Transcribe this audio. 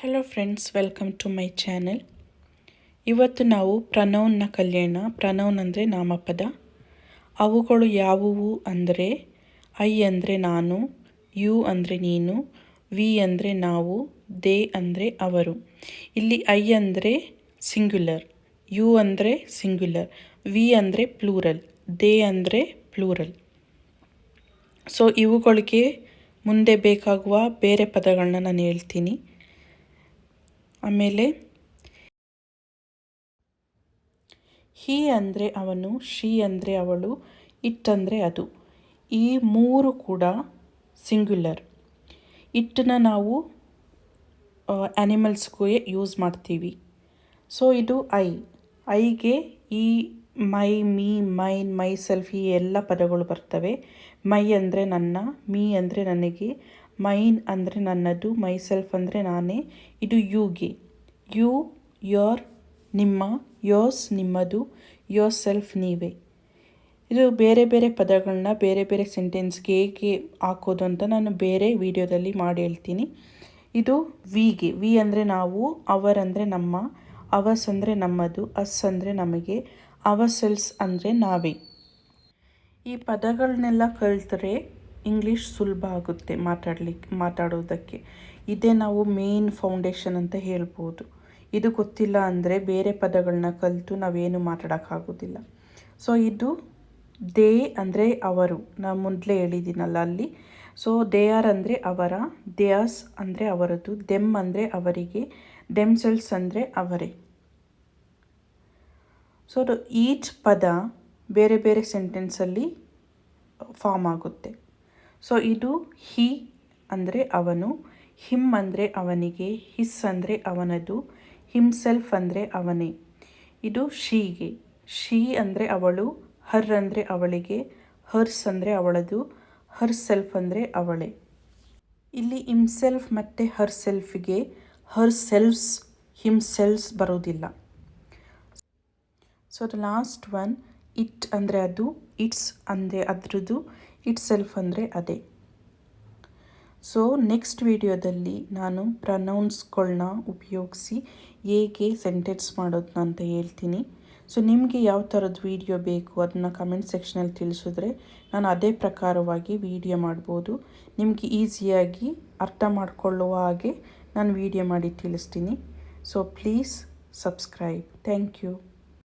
Hello friends welcome to my channel ಇವತ್ತು ನಾವು ಪ್ರನೌನ್ನ ಕಲ್ಯಾಣ pronoun ಅಂದರೆ ನಾಮಪದ. ಅವುಗಳು ಯಾವುವು ಅಂದರೆ ಐ ಅಂದರೆ ನಾನು, ಯು ಅಂದರೆ ನೀನು, ವಿ ಅಂದರೆ ನಾವು, ದೇ ಅಂದರೆ ಅವರು. ಇಲ್ಲಿ ಐ ಅಂದರೆ ಸಿಂಗ್ಯುಲರ್ ಯು ಅಂದರೆ ಸಿಂಗ್ಯುಲರ್ ವಿ ಅಂದರೆ ಪ್ಲೂರಲ್ ದೇ ಅಂದರೆ ಪ್ಲೂರಲ್ ಸೊ ಇವುಗಳಿಗೆ ಮುಂದೆ ಬೇಕಾಗುವ ಬೇರೆ ಪದಗಳನ್ನ ನಾನು ಹೇಳ್ತೀನಿ. ಆಮೇಲೆ ಹಿ ಅಂದರೆ ಅವನು, ಶಿ ಅಂದರೆ ಅವಳು, ಇಟ್ ಅಂದರೆ ಅದು. ಈ ಮೂರು ಕೂಡ ಸಿಂಗ್ಯುಲರ್ ಇಟ್ಟನ್ನ ನಾವು ಆ್ಯನಿಮಲ್ಸ್ಗೂ ಯೂಸ್ ಮಾಡ್ತೀವಿ. ಸೊ ಇದು ಐ. ಐಗೆ ಈ my, me mine myself ಈ ಎಲ್ಲ ಪದಗಳು ಬರ್ತವೆ. ಮೈ ಅಂದರೆ ನನ್ನ, ಮೀ ಅಂದರೆ ನನಗೆ ಮೈನ್ ಅಂದರೆ ನನ್ನದು, ಮೈ ಸೆಲ್ಫ್ ಅಂದರೆ ನಾನೇ. ಇದು ಯುಗೆ. ಯು, ಯೋರ್, ನಿಮ್ಮ ಯೋರ್ಸ್ ನಿಮ್ಮದು, ಯೋರ್ ಸೆಲ್ಫ್ ನೀವೇ. ಇದು ಬೇರೆ ಬೇರೆ ಪದಗಳನ್ನ ಬೇರೆ ಬೇರೆ ಸೆಂಟೆನ್ಸ್ಗೆ ಹೇಗೆ ಹಾಕೋದು ಅಂತ ನಾನು ಬೇರೆ ವಿಡಿಯೋದಲ್ಲಿ ಮಾಡಿ ಹೇಳ್ತೀನಿ. ಇದು ವಿಗೆ ವಿ ಅಂದರೆ ನಾವು, ಅವರ್ ಅಂದರೆ ನಮ್ಮ, ಅವಸ್ ಅಂದರೆ ನಮ್ಮದು, ಅಸ್ ಅಂದರೆ ನಮಗೆ, ಅವರ್ ಸೆಲ್ಸ್ ಅಂದರೆ ನಾವೇ. ಈ ಪದಗಳನ್ನೆಲ್ಲ ಕಲಿತ್ರೆ ಇಂಗ್ಲೀಷ್ ಸುಲಭ ಆಗುತ್ತೆ ಮಾತಾಡ್ಲಿಕ್ಕೆ ಮಾತಾಡೋದಕ್ಕೆ. ಇದೇ ನಾವು ಮೇನ್ ಫೌಂಡೇಶನ್ ಅಂತ ಹೇಳ್ಬೋದು. ಇದು ಗೊತ್ತಿಲ್ಲ ಅಂದರೆ ಬೇರೆ ಪದಗಳನ್ನ ಕಲಿತು ನಾವೇನು ಮಾತಾಡೋಕ್ಕಾಗೋದಿಲ್ಲ. ಸೊ ಇದು ದೇ ಅಂದರೆ ಅವರು. ನಾನು ಮೊದಲೇ ಹೇಳಿದ್ದೀನಲ್ಲ ಅಲ್ಲಿ. ಸೊ ದೇ ಆರ್ ಅಂದರೆ ಅವರ ದೇಯಸ್ ಅಂದರೆ ಅವರದ್ದು ದೆಮ್ ಅಂದರೆ ಅವರಿಗೆ ದೆಮ್ಸೆಲ್ಸ್ ಅಂದರೆ ಅವರೇ. ಸೊ ಈಚ್ ಪದ ಬೇರೆ ಬೇರೆ ಸೆಂಟೆನ್ಸಲ್ಲಿ ಫಾರ್ಮ್ ಆಗುತ್ತೆ. ಸೊ ಇದು ಹಿ ಅಂದರೆ ಅವನು ಹಿಮ್ ಅಂದರೆ ಅವನಿಗೆ ಹಿಸ್ ಅಂದರೆ ಅವನದು ಹಿಮ್ಸೆಲ್ಫ್ ಅಂದರೆ ಅವನೇ. ಇದು ಶೀಗೆ ಶೀ ಅಂದರೆ ಅವಳು ಹರ್ ಅಂದರೆ ಅವಳಿಗೆ ಹರ್ಸ್ ಅಂದರೆ ಅವಳದು ಹರ್ ಸೆಲ್ಫ್ ಅಂದರೆ ಅವಳೇ. ಇಲ್ಲಿ ಹಿಮ್ಸೆಲ್ಫ್ ಮತ್ತು ಹರ್ ಸೆಲ್ಫಿಗೆ ಹರ್ ಸೆಲ್ಫ್ಸ್ ಹಿಮ್ಸೆಲ್ಸ್ ಬರೋದಿಲ್ಲ so the last one it ಅಂದರೆ ಅದು, ಇಟ್ಸ್ ಅಂದರೆ ಅದರದ್ದು, ಇಟ್ ಸೆಲ್ಫ್ ಅಂದರೆ ಅದೇ. ಸೊ ನೆಕ್ಸ್ಟ್ ವಿಡಿಯೋದಲ್ಲಿ ನಾನು ಪ್ರನೌನ್ಸ್ಗಳನ್ನ ಉಪಯೋಗಿಸಿ ಹೇಗೆ ಸೆಂಟೆನ್ಸ್ ಮಾಡೋದನ್ನ ಅಂತ ಹೇಳ್ತೀನಿ. ಸೊ ನಿಮಗೆ ಯಾವ ಥರದ ವೀಡಿಯೋ ಬೇಕು ಅದನ್ನು ಕಮೆಂಟ್ ಸೆಕ್ಷನಲ್ಲಿ ತಿಳಿಸಿದ್ರೆ ನಾನು ಅದೇ ಪ್ರಕಾರವಾಗಿ ವೀಡಿಯೋ ಮಾಡ್ಬೋದು. ನಿಮಗೆ ಈಸಿಯಾಗಿ ಅರ್ಥ ಮಾಡಿಕೊಳ್ಳುವ ಹಾಗೆ ನಾನು ವೀಡಿಯೋ ಮಾಡಿ ತಿಳಿಸ್ತೀನಿ. So please subscribe thank you